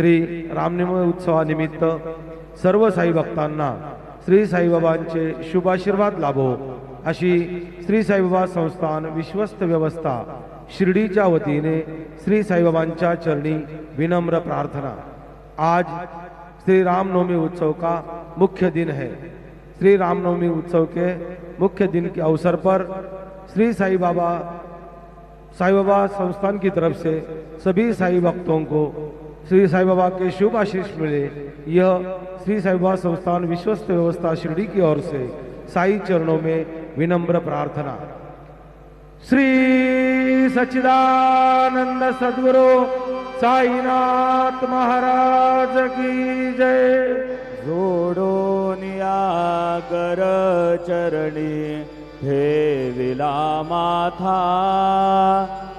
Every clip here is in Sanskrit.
श्री रामनिम उत्सवानिमित्त सर्व साई भक्तांना श्री साईबाबांचे शुभाशीर्वाद लाभो. अशी श्री साईबाबा संस्थान विश्वस्त व्यवस्था शिर्डीच्या वतीने श्री साईबाबांच्या चरणी विनम्र प्रार्थना. आज श्री रामनवमी उत्सव का मुख्य दिन है. श्री रामनवमी उत्सव के मुख्य दिन के अवसर पर श्री साई बाबा साई बाबा संस्थान की तरफ़ से सभी साई भक्तों को श्री साई बाबा के शुभ आशीष मिले। यह श्री साई बाबा संस्थान विश्वस्त व्यवस्था शिरडी की ओर से साई चरणों में विनम्र प्रार्थना। श्री सच्चिदानंद सद्गुरु साईनाथ महाराज की जय। जोडो या कर चरणी ठेविला माथा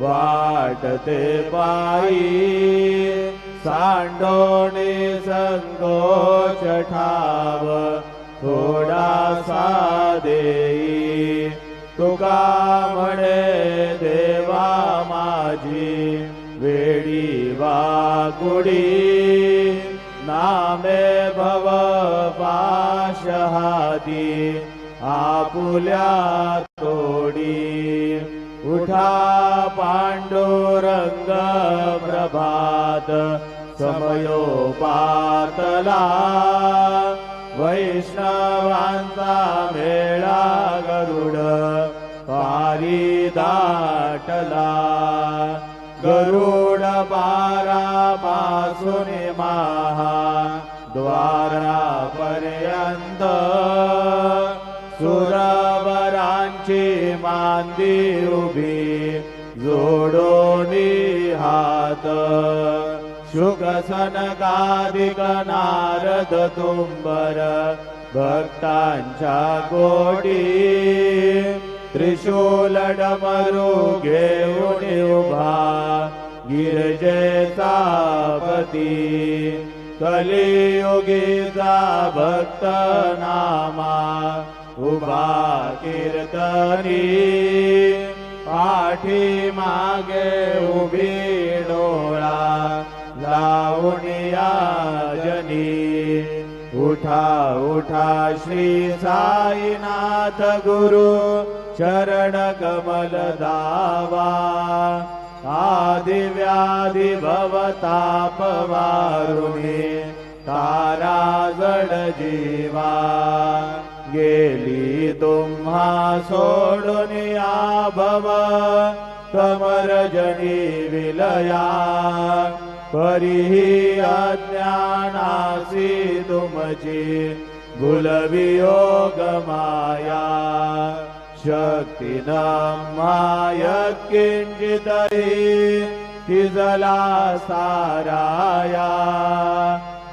वाटते पायी सांडोणी संकोच ठाव थोडासा देई तुका म्हणे देवा माझी वेडी वाकुडी नामे भव पाशहादी आपुल्या तोडी उठा पांडुरंग प्रभात समयो पातला वैष्णवांचा मेळा गरुड पारी दाटला गरुड पासून महा द्वारा पर्यंत सुरवरांची मांदी उभी जोडोनी हात शुकसनकादिक नारद तुंबर भक्तांच्या कोटी त्रिशूल डमरू घेऊन उभा गिरजेचा पती कलियुगीचा भक्त नामा उभा कीर्तनी पाठी मागे उभी डोळा लावणिया जनी. उठा उठा श्री साईनाथ गुरु चरण कमल दावा. आदि व्याधि भवताप वारुणे तारा जड जीवा गेली तुम्हा सोडून भव कमरजनी विलया। परिही अज्ञानासी तुमची भुलवियोग माया शक्तीन माय किंचितही तिजला साराया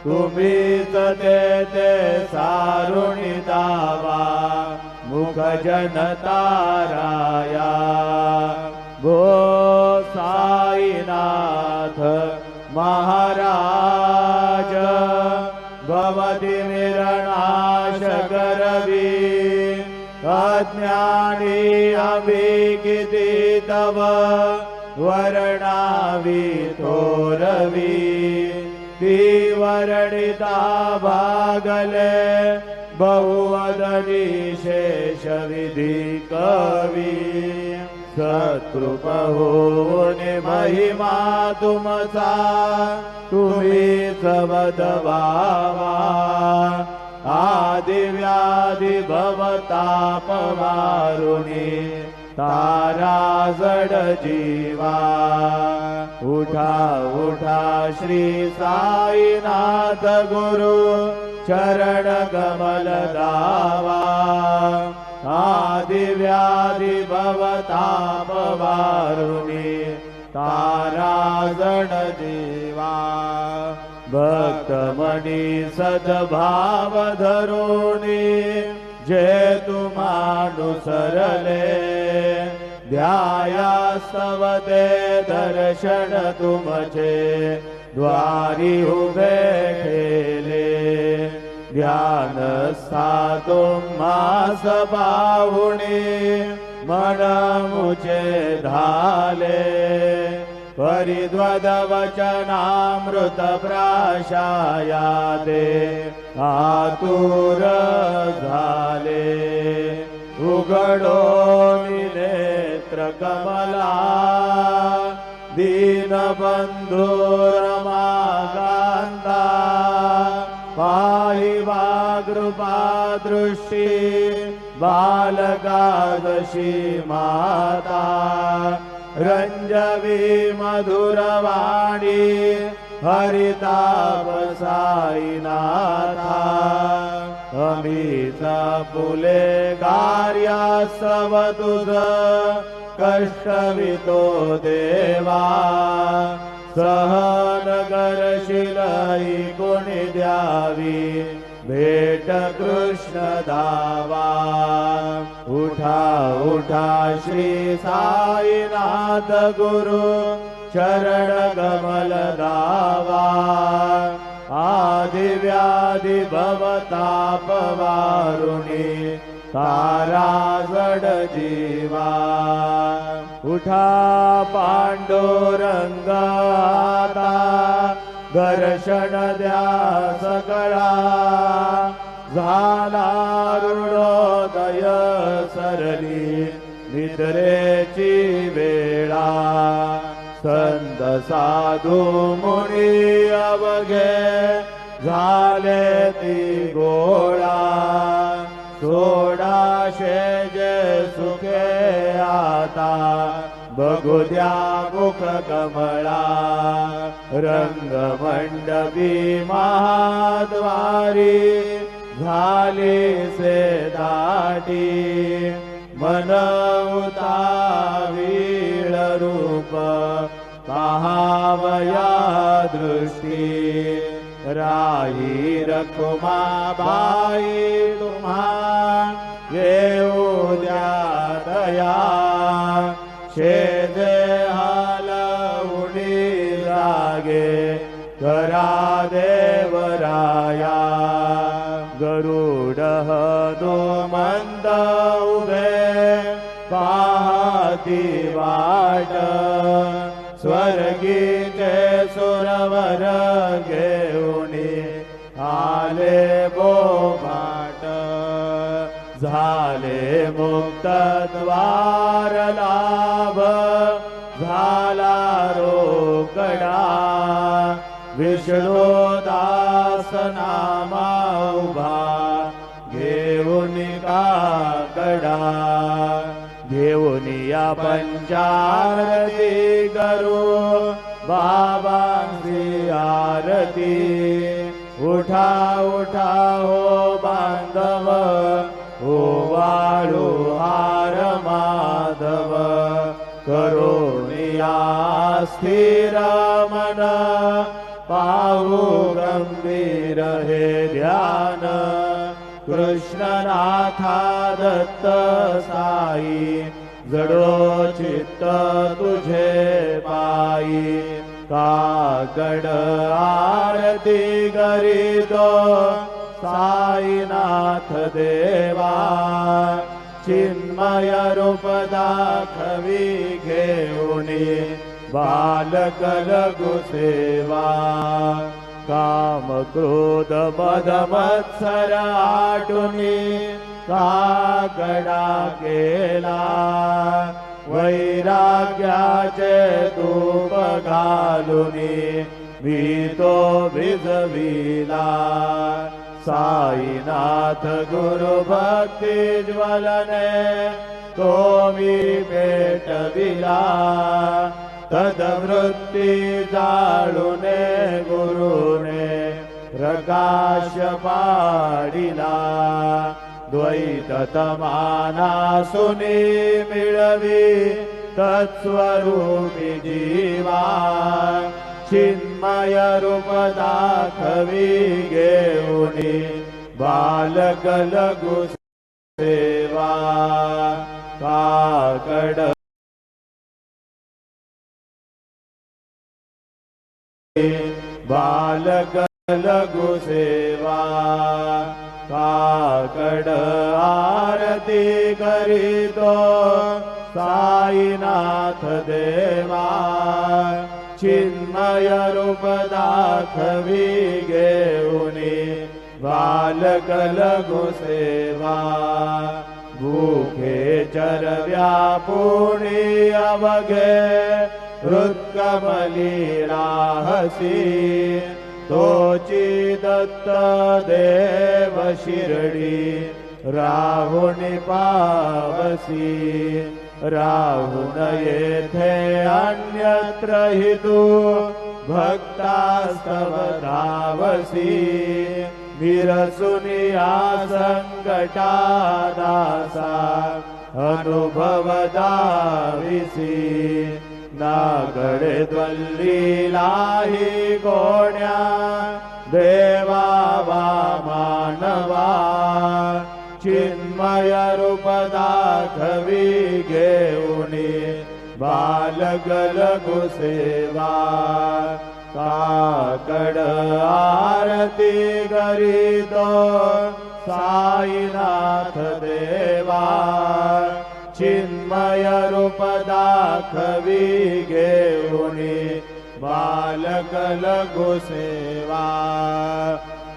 ते ते सारुणी दावा मुख जनताराया साईनाथ महाराज भवति निरणाश करवी अज्ञानी अभिगिति तव वर्णावि थोरवी ती वरणिता भागल बहुवदनी शेषविधि कवि। शत्रुपहोनि महिमा तुमसा तुम्ही समदभावा आदिव्यादिभवतापवारुणी तारा जड जीवा। उठा उठा श्री साईनाथ गुरु चरण कमल दावा। आदि व्याधि भवताप वारुणी तारा जड जीवा। भक्तमणी सद्भाव धरुणी जे तुमानुसरले ध्यायास्तव ते दर्शन तुमचे द्वारी उभे ठेले ध्यानस्था तुम्हास पाहुणे मन मुचे धाले परिद्वदवचनामृत प्राशाया ते आतुर झाले उघडो कमला दीनबन्धो रमाकान्ता पाहि वा कृपादृष्टि बालकादशी माता रञ्जवी मधुरवाणी हरितापसायिनाथा अमिता पुले कार्यासवतुद कष्टवितो देवा। सहन करशिलाई कोणी द्यावी। भेट कृष्ण दावा। उठा उठा श्री साईनाथ गुरु चरण कमल दावा। भवताप वारुणी तारा जड जीवा. उठा पांडुरंगाता दर्शन द्या सकळा झाला रुणोदय सरली निद्रेची वेळा. संत साधू मुनी अवघे झाले ती गोळा. सोड जे सुखे आता बघू द्या मुख कमळा रंगमंडपी महाद्वारी झाली से दाटी मनवतावीळ रूप पहावया दृष्टी राही रखुमा बाई तुम्हा द्या दया शेजे हालवणी लागे करा देवराया। गरुड दो मंद उभे पाहती वाट। स्वर्गीचे सुरवर झाले मुक्त द्वार लाभ झाला रोकडा विष्णू दास नामा उभा घेऊन काकडा घेऊन या पंचारती करू बाबांची आरती उठा उठा हो बांधव हो वाळू हार माधव करोनिया स्थिर मन हे ध्यान कृष्णनाथा दत्त साई जडो चित्त तुझे पायी काकड आरती करीतो साईनाथ देवा चिन्मय रूप दाखवी घेऊनी बालक लघु सेवा मद मत्सर आटुनी काकडा केला वैराग्याचे घालुनी मी तो भिजविला साईनाथ गुरु भक्ती ज्वलने तो मी पेटविला तदवृत्ती जाळुने गुरुने प्रकाश पाडिला। द्वैत तमाना सुनी मिळवी तत्स्वरूपी जीवा चिन्मय रूप दाखवी घेऊनी बालक लघु सेवा काकड बालक लघु सेवा काकड आरती करीतो साईनाथ देवा चिन्मय रूप दाखवी घेऊनी बालक लघु सेवा भूखे चरव्या पुणी अवघे हृत्कमली राहसी तोची दत्त देव शिरडी राहुणी पावसी राहुन येथे अन्यत्र हि तू भक्तास्तव धावसी। विरसुनिया संकटा दासा अनुभव दाविसी नागडे द्वल्लीलाही गोण्या देवा वा मानवा चिन्मय रूप दाखवी घेऊनी बालक लघु सेवा। काकड आरती करीतो साईनाथ देवा। चिन्मय रूप दाखवी घेऊनी बालक लघु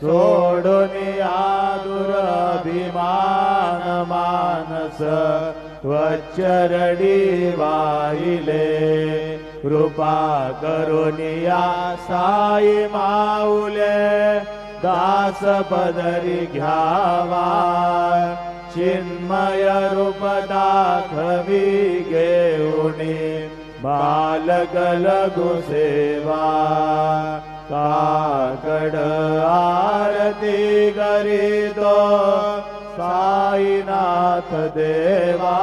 शिरडी आले प्राशुनि वचनामृतमुचे देहभान हरपले सोडुनि आदुरभिमान मानस त्वच्चरडी वाहिले। कृपा करुनिया साई माऊले दास पदरी घ्यावा। चिन्मय रूप दाखवी घेऊनी बालक लघु सेवा काकड आरती करीतो साईनाथ देवा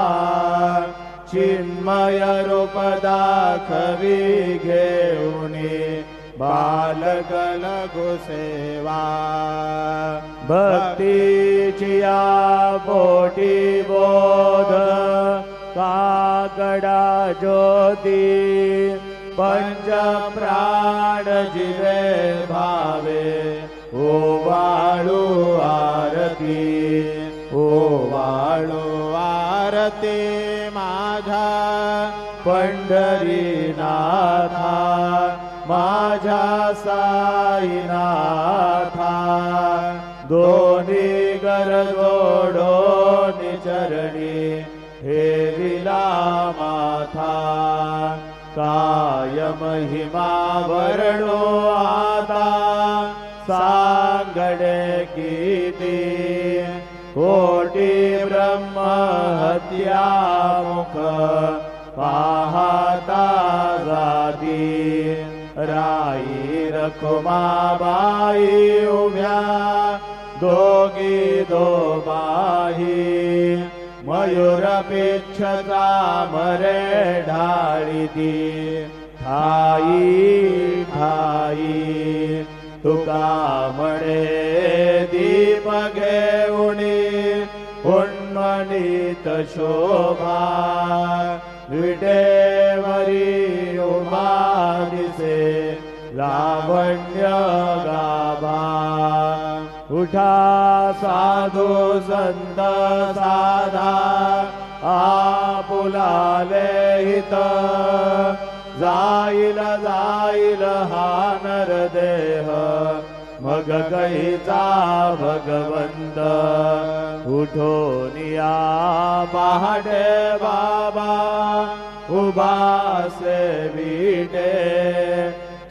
चिन्मय रूप दाखवी घेऊनी बालक लघु सेवा भक्तीची या पोटी बोध काकडा ज्योती पंच प्राण जिवे भावे ओ वाळू आरती ओ वाळू आरती माझा पंढरीनाथा माझ्या साईनाथा. दोन्ही गर जोडोनी चरणी हे विला माथा काय महिमा वर्णो आता सांगडे किती कोटी ब्रह्म हत्या मुख पाहता जाती। राई रखुमाबाई उभ्या दोघी दोबाही मयूरपेक्षता मरे ढाळीती ठाई ठाई तुका म्हणे दीप घेऊनी उन्मनीत शोभा विटेवरी उभा दिसे लावण्य गाभा उठा, साधू संत, साधा आपुलाले हित। जाईल जाईल हा नरदेह, मग कैचा भगवंत? उठोन या पहाटे बाबा उभासे बीटे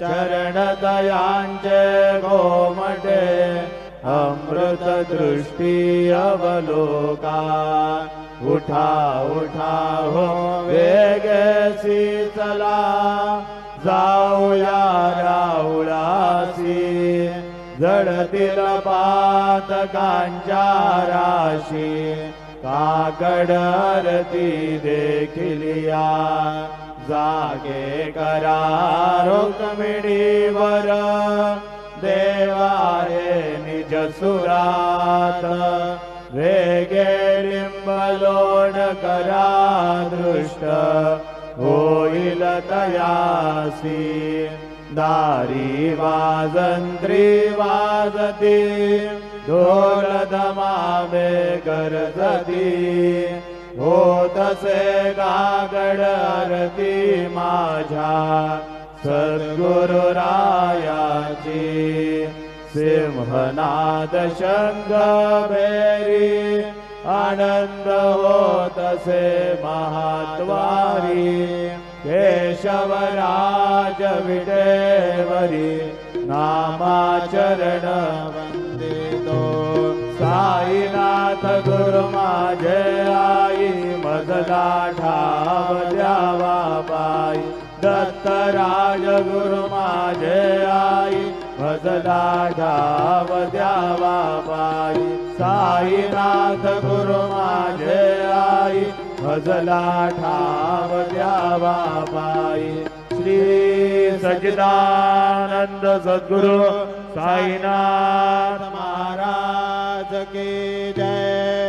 चरणदयांचे गोमटे अमृतदृष्टी अवलोका। उठा उठा हो वेगसी चला जाऊया राऊळासी जडतील पातकांच्या राशी। काकड आरती देखिलिया जागे करा रुक्मिणीवर। देवारे निज सुरात वेगे लिंबलोण करा दृष्ट तयासी दारी वाजंत्री वाजती ढोल दमावे गरजती। हो तसे सद्गुरु रायाची सिंहनाद शंग बेरी आनंद होतसे महात्वारी केशवराज विडेवरी नामाचरण वंदितो साईनाथ गुरु माझे आई मजला ठाव द्यावा बाई दत्तराज गुरु माझे आई मजला ठाव द्यावा बाई साईनाथ गुरु माझे आई भजला ठाव द्यावा बाई श्री सच्चिदानंद सद्गुरु साईनाथ महाराज की जय.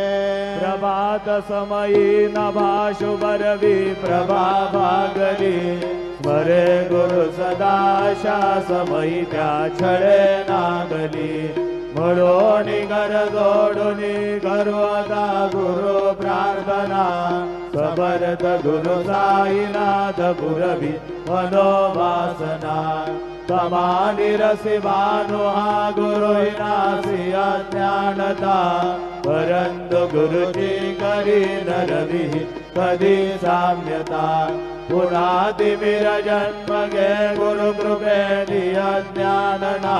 समयी नभा शुभरवी प्रभा भागली स्मरे गुरु सदा समयी नागली आता गुरु प्रार्थना। समर्थ गुरु साईनाथ गुरवी मनोवासना हा गुरु नासी अज्ञानता। परंतु गुरुची करी नरवी कधी साम्यता। पुन्हा तिमिर जन्म घे गुरु कृपेनी अज्ञानना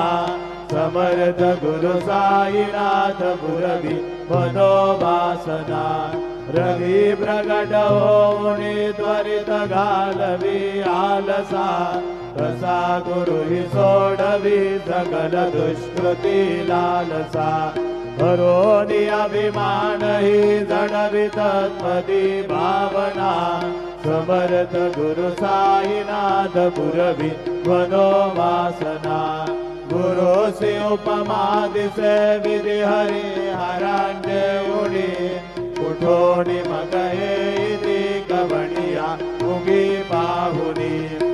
समर्थ गुरु साईनाथ गुरवी मनोवासना। रवी प्रगट होऊनी त्वरित घालवी आलसा तसा गुरु हि सोडवी सकल दुष्कृती लालसा। करोनी अभिमान हि जडवी तत्पदी भावना। समर्थ गुरु साईनाथ गुरवी मनोवासना। गुरु से उपमा दिसे विधि हरि हरांडे उडी। कुठोनी मग कवणिया उगी पाहुनी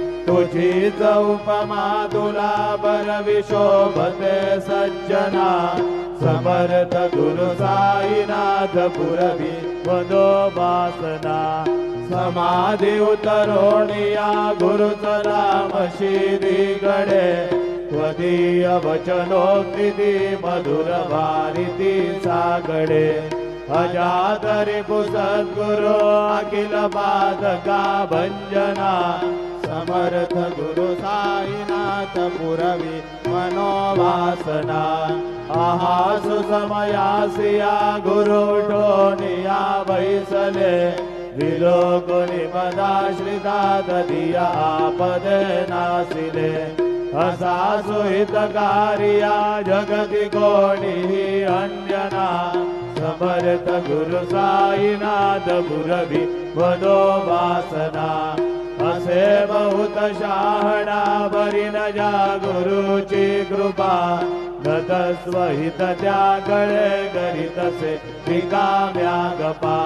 तुला बर विशोभते सज्जना। समर्थ गुरु समाधी गडे त्वदीय वचनोक्ती मधुर वारिती सागडे अजातरि सद्गुरो अखिल पादका भंजना समर्थ गुरु साईनाथ पुरवी मनोवासना। आहासु समयासिया गुरु टोनिया बैसले। विलोकुनि पदाश्रिता दधिया आपदे नासिले। असा सुहितकारिया जगति कोणिः अंजना समर्थ गुरु साईनाथ गुरवी वदो वासना असे बहुत शहाणा बरी न जा गुरुची कृपा। नतस्वहित त्यागळे करीतसे रिकाम्या गपा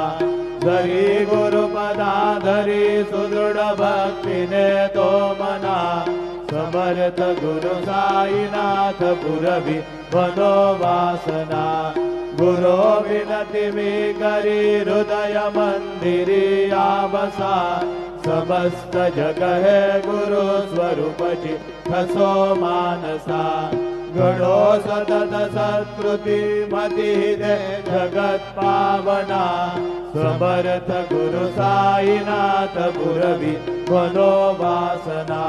जरी गुरुपदा धरी सुदृढ भक्तीने तो मना। समर्थ गुरु साईनाथ पुरवी वनो वासना। गुरो विनती मी करी हृदय मंदिरी आबसा। समस्त जग हे गुरु स्वरूपची ठसो मानसा। घडो सतत सत्कृती मती दे जगत पावना समर्थ गुरु साईनाथ पुरवी वनो वासना।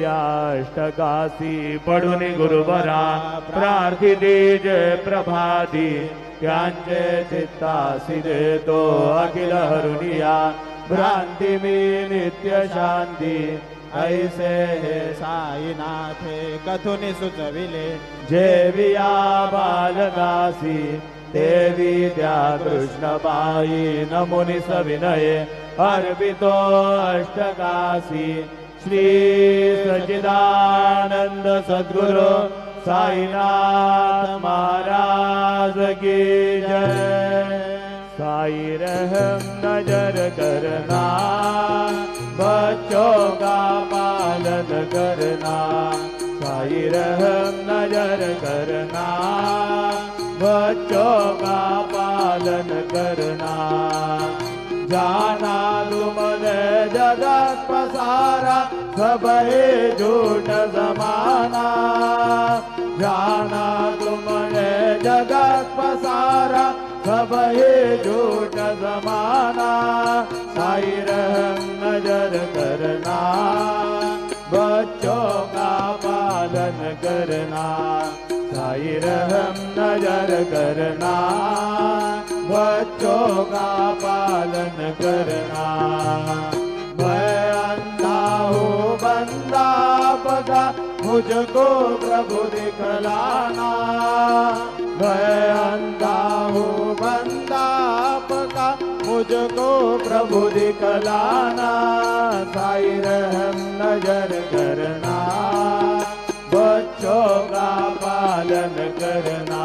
याष्टकासी पडून गुरुवरा। प्रार्थिते जय प्रभाती। त्यांचे चित्तासी देतो अखिल हरुनिया भ्रांती मी नित्य शांती, ऐसे हे साईनाथे, कथुनी सुचविले। जेविया बालदासी देवी त्या कृष्णबाई नमुनि सविनये। अर्पितो अष्टकासी, श्री सचिदानंद सद्गुरु साईनाथ महाराज की जय। साई रहम, नज़र करना। बच्चों का पालन करना। साई रहम, नज़र करना। बच्चों का पालन करना। जाना तुमन जगत पसारा, सब झूठ जमाना। जाना तुमने जगत पसारा सब झूठ जमाना, साई रहम नज़र करना। बच्चों का पालन करना, साई रहम नज़र करना। बच्चों का पालन करना। मैं अंधा बंदा पगा मुझको प्रभु दिखलाना। मैं अंधा हूँ बंदा पगा मुझको प्रभु दिखलाना, साई रहम नज़र करना, बच्चों का पालन करना,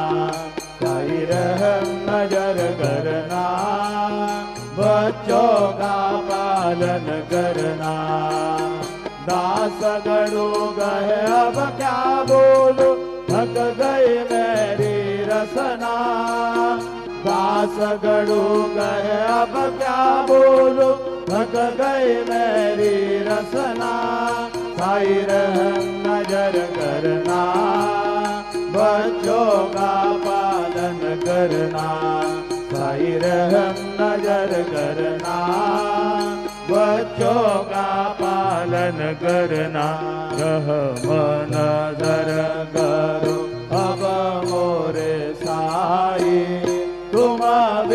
साई रहम नज़र करना, बच्चों का पालन करना। दास गणु गए अब क्या बोलो? थक गए रसना दास गणु गए अब क्या बोलू? थक गई मेरी रसना। साई रहम नज़र करना। बच्चों का पालन करना। साई रहम नज़र करना। बच्चों का पालन करना। रहम नज़र तुम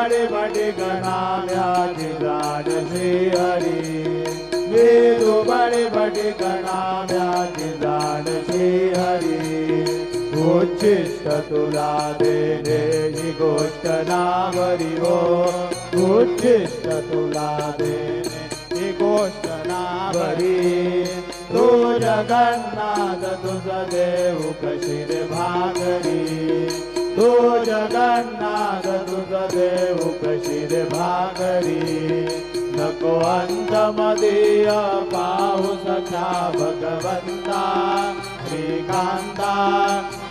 दुबाडे बाटे गणाम्याची जाण श्री हरी। हे दुबाडे बाटे गणाम्याची जाण श्री हरी। उच्चिष्ट तुला देणे ही गोष्ट नावरी हो। उच्चिष्ट तुला देणे ही गोष्ट नावरी तू जगन्नाथ तुझ देव कशीर भागरी तू जगन्नाथ अंत मदीय पाहू सख्या भगवंता श्रीकांता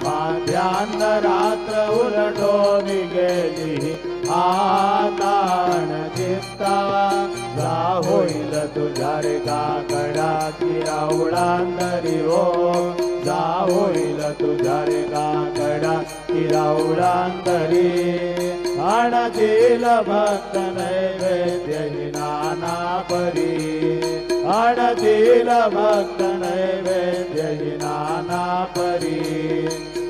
माध्यान रात्र उलटो गेली आताण चित्ता जा होईल तुझ्या रे काकडा किरा उडांदरी किरा आणतील भक्त नैवेद्य हि नाना परी. भक्त नैवेद्य नाना परी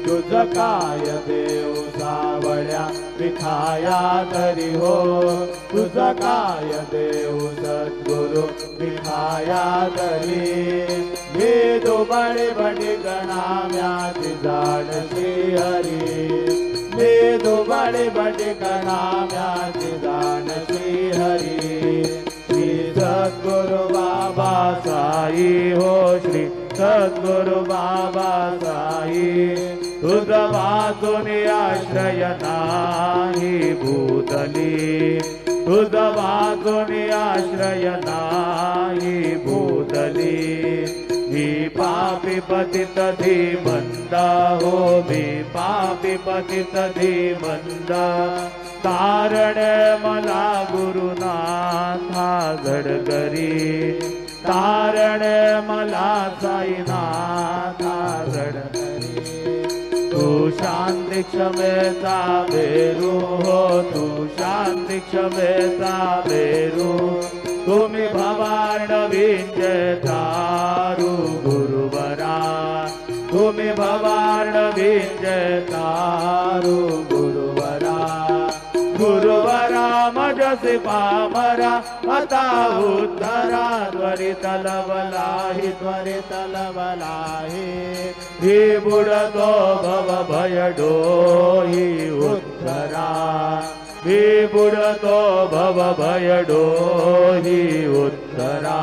तुझ काय देव सावळ्या विखाया तरी हो. तुझ काय देव सद्गुरु विखाया तरी. दुबळे बडी गणाम्याची जाण श्री हरी. हे दुबळे बडी गणाम्याची जाण श्री हरी. श्री सद्गुरु बाबा साई हो. श्री सद्गुरु बाबा साई. तुझ वाचून आश्रय नाही भूतली। तुझ वाचून आश्रय नाही भूतली। मी पापी हो मी पापी पतित धीमंद तारण मला गुरुनाथा घडकरी तारण मला साईनाथा घडकरी तू शांती क्षमेचा बेरू हो तू शांती क्षमेचा बेरू तुम्ही भवार्णवींचे तारू गुरुवरा तुम्ही भवार्णवींचे तारू गुरुवरा गुरुवरा मजसी पामरा आता उद्धरा त्वरित लवलाही त्वरित लवलाही ही बुडतो भव भय डोही उद्धरा. हे बुडतो भव भय डोही उद्धरा.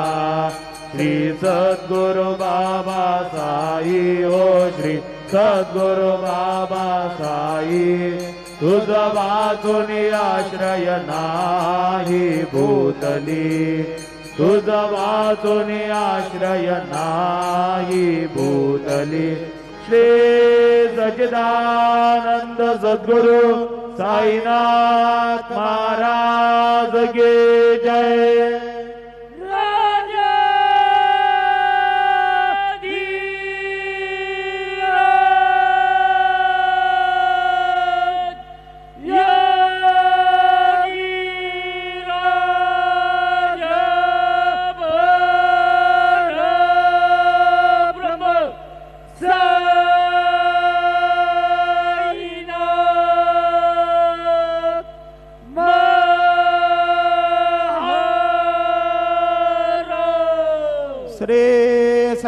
श्री सद्गुरु बाबा साई ओ श्री सद्गुरु बाबा साई. तुझ वाचून आश्रय नाही भूतली। तुझ वाचून आश्रय नाही भूतली। श्री सचिदानंद सद्गुरु साईनाथ महाराज गे जय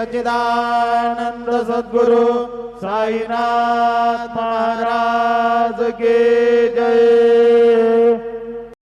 सच्चिदानन्द सद्गुरु साईनाथ महाराज के जय।